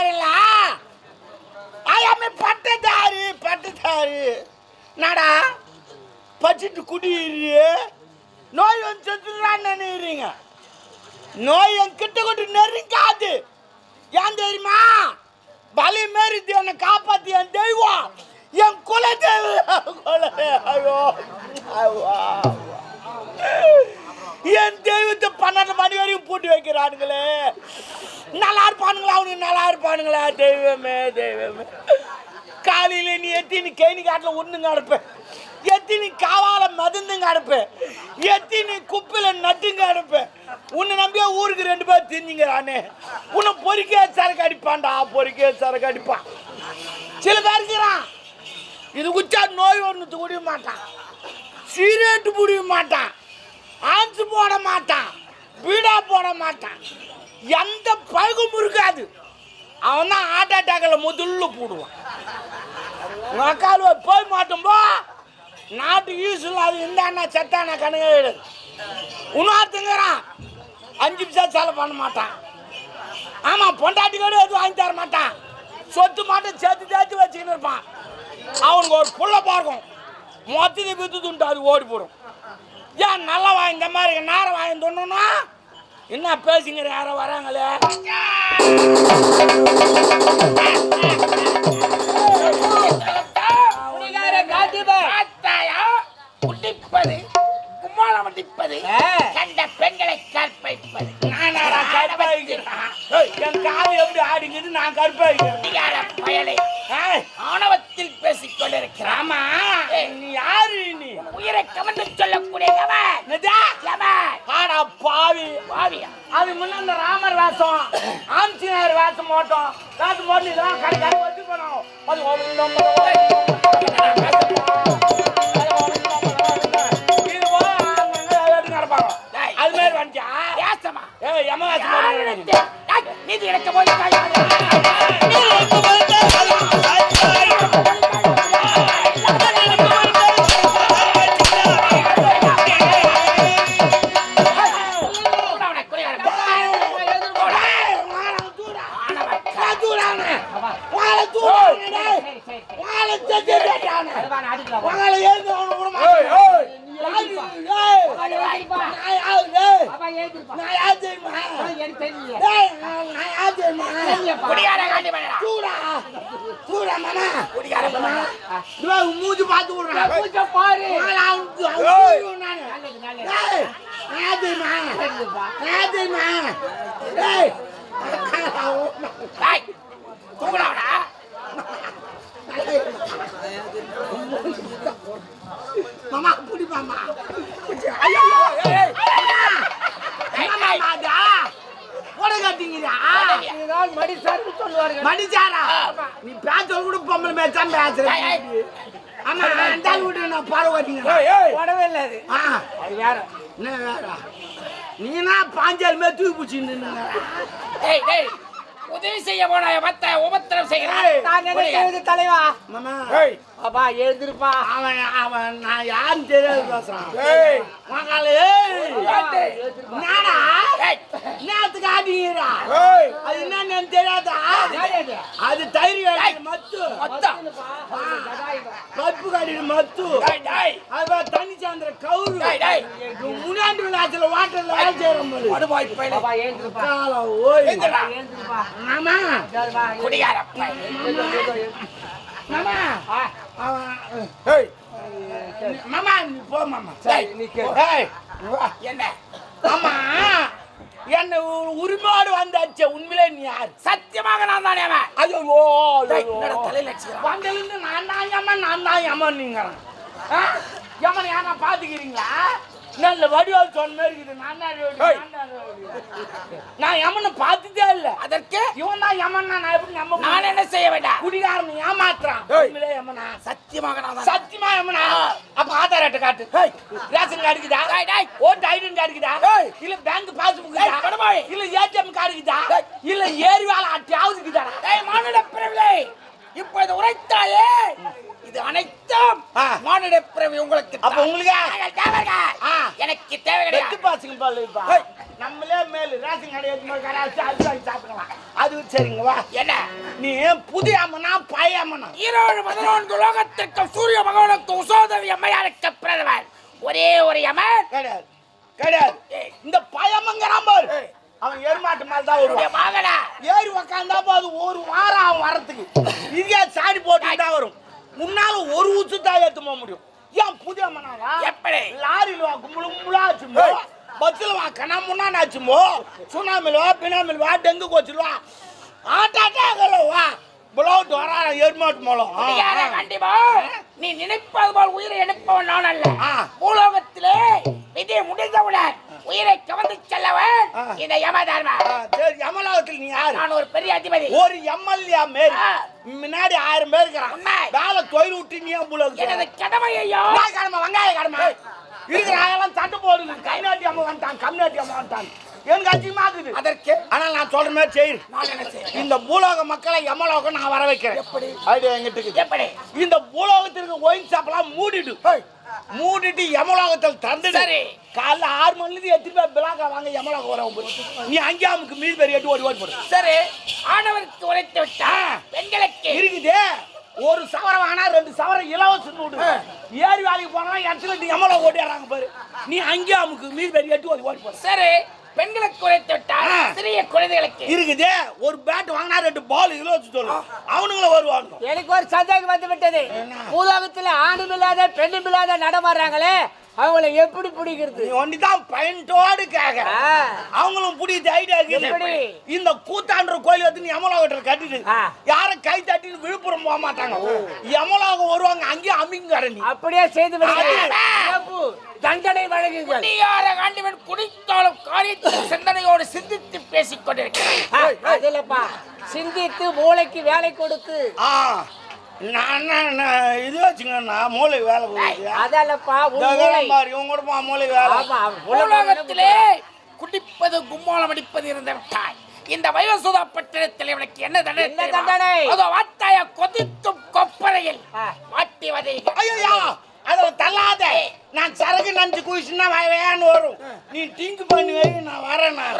பேசுறான் பாருல ஐயாமே பட்டதாரு பட்டதாரு. பச்சிட்டு குடியிரு நோய் வந்து செத்துறான்னு நினைக்கிறீங்க. நோய் என் கிட்ட கொண்டு நெருங்காது. ஏன் தெரியுமா? பலி மாரி என்னை காப்பாத்தி என் தெய்வம். என் குல தெய்வம் குல என் தெய்வத்தை பன்னெண்டு மணி வரைக்கும் பூட்டி வைக்கிறானுங்களே. நல்லா இருப்பானுங்களா நல்லா இருப்பானுங்களா? தெய்வமே தெய்வமே. காலையில நீ எத்தினி கேணி காட்டில் ஒன்றுங்க அனுப்பேன் எத்தினி காவால மதுந்துங்க அனுப்பேன் எத்தினி குப்பையில் நட்டுங்க அனுப்பேன் உன்னை நம்பியே ஊருக்கு ரெண்டு பேர் திரிஞ்சுங்கிறானே உன்னை பொறிக்க சரக்கு அடிப்பான்டா பொறிக்க சரக்கு அடிப்பான். சில பேர் இருக்கிறான். இது குச்சா நோய் ஒன்று குடிக்க மாட்டான். சீரேட்டு பிடிக்க மாட்டான். ஆன்சு போட மாட்டான். பீடா போட மாட்டான். எந்த பழகும் இருக்காது அவன் தான் ஹார்ட் அட்டாக்கில் முதல்ல போடுவான். மக்கால் போய் மாட்டும் போ. நாட்டு யூஸ் அது இருந்தாண்ணா செத்தானா கணக்கு கிடையாது இன்னொருத்தங்கிறான் அஞ்சு நிமிஷம் செலவு பண்ண மாட்டான். ஆமாம் பொண்டாட்டி கூட எதுவும் வாங்கி தர மாட்டான். சொத்து மாட்டம் சேர்த்து சேர்த்து வச்சுக்கின்னு இருப்பான். அவனுக்கு ஒரு புள்ள பார்க்கும் மொத்தத்தை வித்து துண்டு அது ஓடி போடும் ஏன் நல்லா வாங்கி இந்த மாதிரி நேரம் வாங்கி தோணுன்னா என்ன பேசுங்கிற யாரோ வராங்களே? குடிப்பது கும்மாளம் அடிப்பது கண்ட பெண்களை கற்பழிப்பது. என் காது எப்படி ஆடிங்குது நான் கற்பழிக்கிறேன். பயலை ஆணவத்தில் பேசிக் கொண்டிருக்கிறான் ஆமா நீ யாரு நீ? உயிரை கவர்ந்து சொல்லக்கூடிய பாவி பாவியா அது முன்ன அந்த ராமர் வேஷம் ஆஞ்சநேயர் வேஷம் போட்டோம். வேஷம் போட்டு இதெல்லாம் கடை கடை வச்சு போனோம் அது மூஞ்சி பார்த்து விடுறேன் மாமா புடி மாமா ஐயோ ஏய் மாமா மாதா போட காட்டிங்கடா மடிச்சாரா நீ பேச்ச கூட பொம்பளை மேச்சா பேசுற ஆமா அந்த விட்டு நான் பாட காட்டிங்க உடவே இல்லை அது அது வேற என்ன வேற நீனா பாஞ்சால் மேல தூக்கி டேய் உதவி செய்ய போன மத்த உபத்திரம் செய்கிறாய் நான் நினைக்கிறது தலைவா? மாமா. அப்பா எழுந்திருப்பா. அவன் அவன் நான் யாருன்னு தெரியாது பேசுறான். நாடா நேரத்துக்கு ஆடிக்கிறா அது என்னன்னு தெரியாதா? அது? தயிர் கடிக்கிற மத்து கடிக்கிற மத்து அது பாரு தண்ணி சாந்திர கவுரு. முன்னாடி விளையாட்டுல வாட்டர்ல வேலை செய்யறோம் காலம் ஓய். மாமா. மாமா. மாமா நீ போ மாமா. என்ன ஆமா என்ன உரிமையோடு வந்தாச்சு உண்மையிலே நீ யார்? சத்தியமாக நான் தானே அவன்? ஐயோ என்னடா தலையில? வந்திலிருந்து நான் தான் யமன் நான் தான் யமன் நீங்க யமன் யாரா பாத்துக்கிறீங்களா? நல்ல வடிவால் சொன்ன மாதிரி இருக்குது. நான். நான் யமனை பார்த்ததே இல்ல. அதற்கு? இவன் தான் யமன் நான் எப்படி நம்ப நான்? என்ன செய்ய வேண்டாம்? குடிகாரன் ஏமாத்துறான். உண்மையிலே யமனா. சத்தியமாக நான். சத்தியமா யமனா. அப்ப ஆதார் அட்டை காட்டு ரேஷன் கார்டு இருக்குதா. ஓட்டு ஐடென்டி கார்டு இருக்குதா. இல்ல பேங்க் பாஸ்புக். இல்ல ஏடிஎம் கார்டு இருக்குதா. இல்ல ஏரி வேலை அட்டையாவது இருக்குதா மானிட பிறவிலே. இப்பொழுது உரைத்தாயே. இது அனைத்தும். மானிட பிறவி உங்களுக்கு அப்ப. உங்களுக்கு? எனக்கு தேவை கிடையாது. பாசுங்க பால் இருப்பா ஏய். நம்மளே மேல ரேஷன் கடை எடுத்து போய் கடை வச்சு அது வாங்கி சாப்பிடலாம். அது சரிங்க வா. என்ன? நீ புதிய அம்மனா பழைய அம்மனா? ஈரோடு பதினொன்று லோகத்திற்கு சூரிய பகவானுக்கு உசோதவி அம்மையாருக்கு பிரதமர் ஒரே ஒரு யமன் கிடையாது. கிடையாது. இந்த பயமங்கிறான் பாரு. அவன் எருமாட்டு மாதிரி தான் வருவான். மகனா? ஏறி உக்காந்தா போது ஒரு வாரம் அவன் வரத்துக்கு இதே சாடி போட்டு தான் வரும். முன்னால ஒரு ஊத்து தான் ஏத்து போக முடியும். ஏன் புதிய அம்மனாவா எப்படி? லாரியில் வா கும்பலு கும்பலா ஆச்சுமோ பஸ்ஸில் வா கண்ணா முன்னாடி ஆச்சுமோ சுனாமில் வா பினாமில் வா டெங்கு கோச்சில் வா. ஆட்டாட்டாகல வா. புலவுட்டு வரா எருமாட்டு மூலம் கண்டிப்பா? நீ நினைப்பது போல் உயிரை எடுப்பவன் நான் அல்ல. பூலோகத்திலே விதி முடிந்தவுடன் உயிரை கவர்ந்து செல்லவன். இந்த யமதர்ம. சரி யமலோகத்தில் நீ யாரு? நான் ஒரு பெரிய அதிபதி. ஒரு எம்எல்ஏ மாரி. முன்னாடி ஆயிரம் பேர் இருக்கிறான். வேலை தொழில் விட்டு நீ புலவுக்கு எனது கடமை ஐயோ. கடமை வெங்காய கடமை. இருக்கிற ஆயெல்லாம் சட்டை போடுது. கை நாட்டி அம்மா வந்துட்டான் கம் நாட்டி அம்மா வந்துட்டான். எனக்கு அதிகமா இருக்குது. அதற்கு? ஆனால் நான் சொல்ற மாதிரி செய்ய. இந்த பூலோக மக்களை யமலோகம் நான் வர வைக்கிறேன் எப்படி? ஐடியா எங்கிட்ட எப்படி? இந்த பூலோகத்திற்கு ஒயின் ஷாப்லாம் மூடிடு. மூடிட்டு யமலோகத்தில் தந்துடு. சரி. காலைல ஆறு மணிலேருந்து எட்டு பேர் பிளாக்கா வாங்க யமலோகம் வர நீ அங்கே அமுக்கு மீதி பேர் எட்டு ஓடி ஓடி போடு. சரி. ஆணவருக்கு உரைத்து விட்டா பெண்களுக்கு. இருக்குது. ஒரு சவரம் வாங்கினா ரெண்டு சவரம் இலவசம் விடு. ஏறி வேலைக்கு போனா இடத்துல நீ எம்மளோ ஓடிடுறாங்க பாரு. நீ அங்கே அமுக்கு. மீதி பேர் எட்டு ஓடி ஓடி சரி பெண்களுக்கு ஆ. சிறிய குழந்தைகளுக்கு? இருக்குது. ஒரு பேட் வாங்கினா ரெண்டு பால் இலவசம் சொல்லு. அவனுங்களும் வருவாங்க எனக்கு ஒரு சந்தேகம் வந்து விட்டது பூலோகத்துல ஆணும் இல்லாத பெண்ணும் இல்லாத நடமாடுறாங்களே. அவங்கள எப்படி பிடிக்கிறது? நீ ஒண்டிதான் பயன்டோடு கேக்குற ஆ. அவங்களும் புடிச்ச ஐடியா இருக்குது? இந்த கூத்தாண்ட கோயில் வந்து நீ யமலோகத்தில் கட்டிட்டு. யாரும் கை தட்டின்னு விழுப்புரம் போக மாட்டாங்க. யமலோகம் வருவாங்க. அங்கேயும் அமிங்க நீ. அப்படியே செய்து. தண்டனை வழங்குங்கள். குடியார ஆண்டவன் குடித்தாலும் காரியத்தில் சிந்தனையோடு சிந்தித்து பேசிக் கொண்டிருக்கிறான் சிந்தித்து மூளைக்கு வேலை கொடுத்து ஆ. நான் இது வச்சுங்க நான் மூளை வேலை அதல்லப்பா பாரு இவங்க கூட பா மூளை வேலை. ஆமா உலகம் உலகத்திலே குடிப்பது கும்மாளம் அடிப்பது இருந்த விட்டாய். இந்த வயோசுதா பட்டணத்தில் இவனுக்கு என்ன தண்டனை? தண்டனை? அதோ வாத்தாய கொதித்தும் கொப்பரையில் ஆ. மாட்டி வதைகள் ஐயோ அதில் தள்ளாத நான் சரக்கு நஞ்சு குயிச்சுன்னா வேன்னு வரும். நீ டிங்கு பண்ணி வை நான் வரேன் நான்.